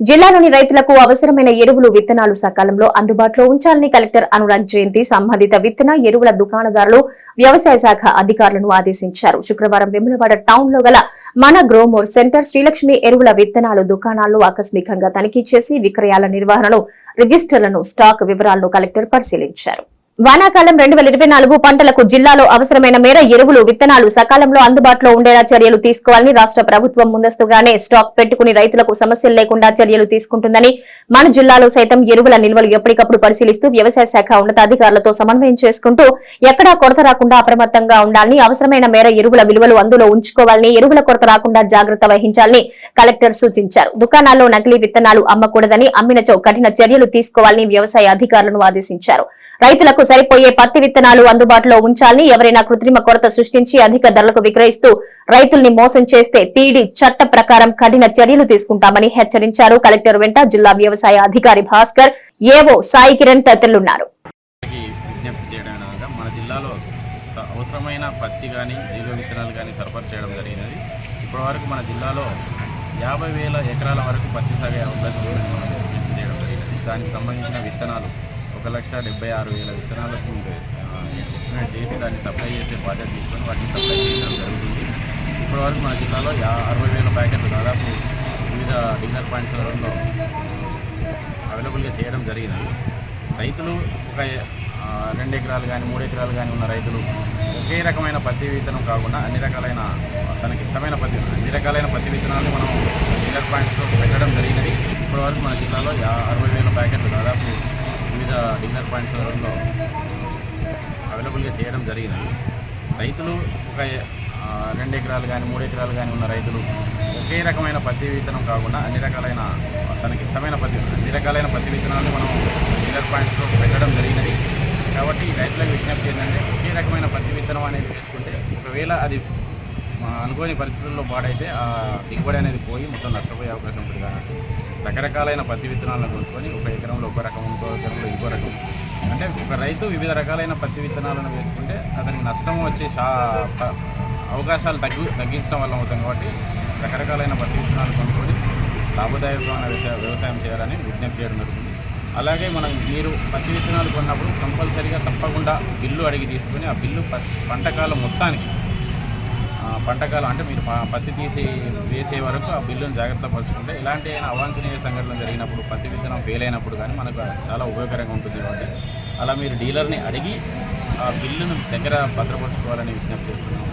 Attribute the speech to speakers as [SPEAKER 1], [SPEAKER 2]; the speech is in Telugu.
[SPEAKER 1] జిల్లాలోని రైతులకు అవసరమైన ఎరువులు విత్తనాలు సకాలంలో అందుబాటులో ఉంచాలని కలెక్టర్ అనురాగ్ జయంతి సంబంధిత విత్తన ఎరువుల దుకాణదారులు వ్యవసాయ శాఖ అధికారులను ఆదేశించారు. శుక్రవారం వెములవాడ టౌన్లో గల మన గ్రోమోర్ సెంటర్ శ్రీలక్ష్మి ఎరువుల విత్తనాలు దుకాణాల్లో ఆకస్మికంగా తనిఖీ చేసి విక్రయాల నిర్వహణను రిజిస్టర్లను స్టాక్ వివరాలను కలెక్టర్ పరిశీలించారు. వానాకాలం రెండు వేల ఇరవై నాలుగు పంటలకు జిల్లాలో అవసరమైన మేర ఎరువులు విత్తనాలు సకాలంలో అందుబాటులో ఉండేలా చర్యలు తీసుకోవాలని రాష్ట్ర ప్రభుత్వం ముందస్తుగానే స్టాక్ పెట్టుకుని రైతులకు సమస్యలు లేకుండా చర్యలు తీసుకుంటుందని మన జిల్లాలో సైతం ఎరువుల నిల్వలు ఎప్పటికప్పుడు పరిశీలిస్తూ వ్యవసాయ శాఖ ఉన్నతాధికారులతో సమన్వయం చేసుకుంటూ ఎక్కడా కొరత రాకుండా అప్రమత్తంగా ఉండాలని అవసరమైన మేర ఎరువుల విలువలు అందులో ఉంచుకోవాలని ఎరువుల కొరత రాకుండా జాగ్రత్త వహించాలని కలెక్టర్ సూచించారు. దుకాణాల్లో నకిలీ విత్తనాలు అమ్మకూడదని అమ్మినచో కఠిన చర్యలు తీసుకోవాలని వ్యవసాయ అధికారులను ఆదేశించారు. రైతులకు సరిపోయే పత్తి విత్తనాలు అందుబాటులో ఉంచాలని ఎవరైనా కృత్రిమ కొరత సృష్టించి అధిక ధరలకు విక్రయిస్తూ రైతుల్ని మోసం చేస్తే పీడీ చట్ట ప్రకారం కఠిన చర్యలు తీసుకుంటామని హెచ్చరించారు. కలెక్టర్ వెంట జిల్లా వ్యవసాయ అధికారి భాస్కర్ ఏవో సాయి కిరణ్ తదితరులున్నారు.
[SPEAKER 2] అవసరమైన పత్తి కానీ జీవ విత్తనాలు కానీ సరఫరా చేయడం జరిగినది. ఇప్పటివరకు మన జిల్లాలో యాభై వేల ఎకరాల వరకు పత్తి సాగే అవకాశం చేయడం జరిగినది దానికి సంబంధించిన విత్తనాలు ఒక లక్ష డెబ్బై ఆరు వేల విత్తనాలకు ఎస్టిమేట్ చేసి దాన్ని సప్లై చేసే బాధ్యత తీసుకొని వాటిని సప్లై చేయడం జరుగుతుంది. ఇప్పటివరకు మన జిల్లాలో యా అరవై వేల ప్యాకెట్లు దాదాపు వివిధ డిన్నర్ పాయింట్స్లలో అవైలబుల్గా చేయడం జరిగినది. రైతులు ఒక రెండు ఎకరాలు కానీ మూడు ఎకరాలు కానీ ఉన్న రైతులు ఒకే రకమైన పత్తి విత్తనం కాకుండా అన్ని రకాలైన తనకి ఇష్టమైన పత్తి అన్ని రకాలైన పత్తి విత్తనాలు మనం డీలర్ పాయింట్స్లో పెట్టడం జరిగినది. ఇప్పటివరకు మన జిల్లాలో యా అరవై వేల ప్యాకెట్లు దాదాపు వివిధ డిన్నర్ పాయింట్స్ అవైలబుల్గా చేయడం జరిగినది రైతులు ఒక రెండు ఎకరాలు కానీ మూడు ఎకరాలు కానీ ఉన్న రైతులు ఒకే రకమైన పత్తి విత్తనం కాకుండా అన్ని రకాలైన తనకి ఇష్టమైన పత్తి అన్ని రకాలైన పత్తి విత్తనాలు మనం డిన్నర్ పాయింట్స్లో పెట్టడం జరిగినది. కాబట్టి రైతులకు విజ్ఞప్తి ఏంటంటే ఒకే రకమైన పత్తి విత్తనం అనేది వేసుకుంటే ఒకవేళ అది అనుకోని పరిస్థితుల్లో పాడైతే ఆ దిగుబడి అనేది పోయి మొత్తం నష్టపోయే అవకాశం ఉంటుంది కాబట్టి రకరకాలైన పత్తి విత్తనాలను కొనుక్కొని ఒక ఎకరంలో ఒక రకం ఇంకో ఎకరంలో ఇంకో రకం. అంటే ఒక రైతు వివిధ రకాలైన పత్తి విత్తనాలను వేసుకుంటే అతనికి నష్టం వచ్చే అవకాశాలు తగ్గి తగ్గించడం వల్ల అవుతుంది కాబట్టి రకరకాలైన పత్తి విత్తనాలు కొనుక్కొని లాభదాయకమైన వ్యవసాయం చేయాలని విజ్ఞప్తి చేయడం జరుగుతుంది. అలాగే మనం మీరు పత్తి విత్తనాలు కొన్నప్పుడు కంపల్సరీగా తప్పకుండా బిల్లు అడిగి తీసుకొని ఆ బిల్లు ప- పంటకాలం మొత్తానికి పంటకాలం అంటే మీరు పత్తి తీసి వేసే వరకు ఆ బిల్లును జాగ్రత్త పరుచుకుంటే ఇలాంటి అవాంఛనీయ సంఘటనలు జరిగినప్పుడు పత్తి విత్తనం ఫెయిల్ అయినప్పుడు కానీ మనకు చాలా ఉపయోగకరంగా ఉంటుంది కాబట్టి అలా మీరు డీలర్ని అడిగి ఆ బిల్లును దగ్గర భద్రపరచుకోవాలని విజ్ఞప్తి చేస్తున్నాం.